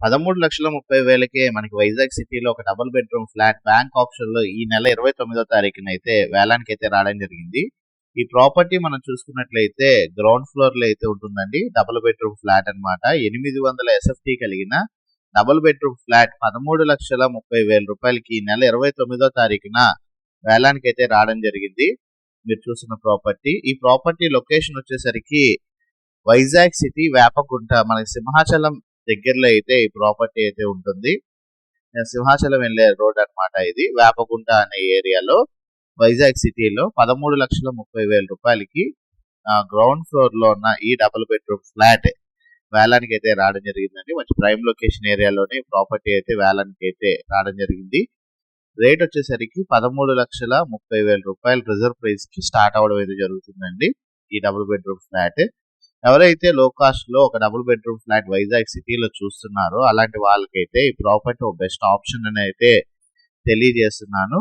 పదమూడు లక్షల ముప్పై వేలకే మనకి వైజాగ్ సిటీలో ఒక డబుల్ బెడ్రూమ్ ఫ్లాట్ బ్యాంక్ ఆప్షన్లో ఈ నెల ఇరవై తొమ్మిదో తారీఖున అయితే వేలానికి అయితే రావడం జరిగింది. ఈ ప్రాపర్టీ మనం చూసుకున్నట్లయితే గ్రౌండ్ ఫ్లోర్లో అయితే ఉంటుందండి. డబుల్ బెడ్రూమ్ ఫ్లాట్ అన్నమాట. ఎనిమిది వందల ఎస్ఎఫ్టీ కలిగిన డబుల్ బెడ్రూమ్ ఫ్లాట్ పదమూడు లక్షల ముప్పై వేల రూపాయలకి ఈ నెల ఇరవై తొమ్మిదో తారీఖున వేలానికి అయితే రావడం జరిగింది. మీరు చూసిన ప్రాపర్టీ. ఈ ప్రాపర్టీ లొకేషన్ వచ్చేసరికి వైజాగ్ సిటీ వేపకుంట మనకి సింహాచలం దగ్గరలో అయితే ఈ ప్రాపర్టీ అయితే ఉంటుంది. సింహాచలం వెళ్ళే రోడ్ అన్నమాట ఇది. వేపగుంట అనే ఏరియాలో వైజాగ్ సిటీలో పదమూడు లక్షల ముప్పై వేల రూపాయలకి గ్రౌండ్ ఫ్లోర్లో ఉన్న ఈ డబుల్ బెడ్రూమ్ ఫ్లాట్ వేలానికి అయితే రావడం జరిగిందండి. మంచి ప్రైమ్ లొకేషన్ ఏరియాలోనే ప్రాపర్టీ అయితే వేలానికి అయితే రావడం జరిగింది. రేట్ వచ్చేసరికి పదమూడు లక్షల ముప్పై వేల రూపాయలు రిజర్వ్ ప్రైస్కి స్టార్ట్ అవడం అయితే జరుగుతుందండి ఈ డబుల్ బెడ్రూమ్ ఫ్లాట్. ఎవరైతే లో కాస్ట్లో ఒక డబుల్ బెడ్రూమ్ ఫ్లాట్ వైజాగ్ సిటీలో చూస్తున్నారో అలాంటి వాళ్ళకైతే ఈ ప్రాపర్టీ ఒక బెస్ట్ ఆప్షన్ అని అయితే తెలియజేస్తున్నాను.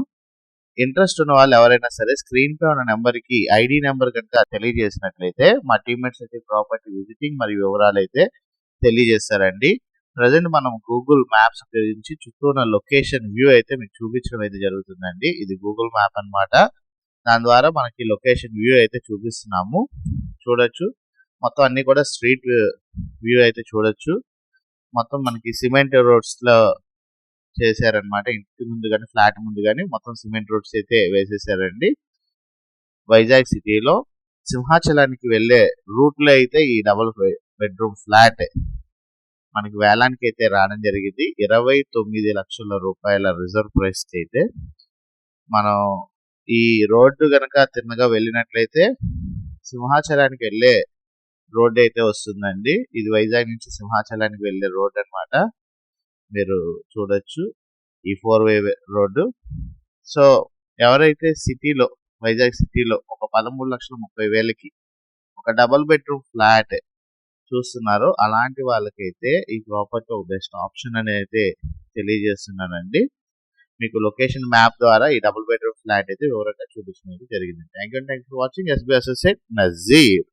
ఇంట్రెస్ట్ ఉన్న వాళ్ళు ఎవరైనా సరే స్క్రీన్ పై ఉన్న నెంబర్కి ఐడి నెంబర్ కనుక తెలియజేసినట్లయితే మా టీమ్మేట్స్ అయితే ప్రాపర్టీ విజిటింగ్ మరియు వివరాలు అయితే తెలియజేస్తారండి. ప్రజెంట్ మనం గూగుల్ మ్యాప్స్ ఉపయోగించి చుట్టూ ఉన్న లొకేషన్ వ్యూ అయితే మీకు చూపించడం అయితే జరుగుతుందండి. ఇది గూగుల్ మ్యాప్ అన్నమాట. దాని ద్వారా మనకి లొకేషన్ వ్యూ అయితే చూపిస్తున్నాము. చూడొచ్చు. మొత్తం అన్ని కూడా స్ట్రీట్ వ్యూ అయితే చూడొచ్చు. మొత్తం మనకి సిమెంట్ రోడ్స్లో చేశారనమాట ఇంటి ముందు కానీ ఫ్లాట్ ముందు కానీ మొత్తం సిమెంట్ రోడ్స్ అయితే వేసేసారండి. వైజాగ్ సిటీలో సింహాచలానికి వెళ్ళే రూట్లో అయితే ఈ డబుల్ బెడ్రూమ్ ఫ్లాట్ మనకి వేలానికి అయితే రావడం జరిగింది. ఇరవై తొమ్మిది లక్షల రూపాయల రిజర్వ్ ప్రైస్ అయితే మనం ఈ రోడ్డు గనక తిన్నగా వెళ్ళినట్లయితే సింహాచలానికి వెళ్ళే రోడ్ అయితే వస్తుందండి. ఇది వైజాగ్ నుంచి సింహాచలానికి వెళ్ళే రోడ్ అన్నమాట. మీరు చూడొచ్చు. ఈ ఫోర్ వే రోడ్డు. సో ఎవరైతే సిటీలో వైజాగ్ సిటీలో ఒక పదమూడు లక్షల ముప్పై వేలకి ఒక డబుల్ బెడ్రూమ్ ఫ్లాట్ చూస్తున్నారో అలాంటి వాళ్ళకైతే ఈ ప్రాపర్టీ ఒక బెస్ట్ ఆప్షన్ అని అయితే తెలియజేస్తున్నానండి. మీకు లొకేషన్ మ్యాప్ ద్వారా ఈ డబుల్ బెడ్రూమ్ ఫ్లాట్ అయితే వివరంగా చూపించడం జరిగింది. Thank you thank for watching. SB associate Nazeer.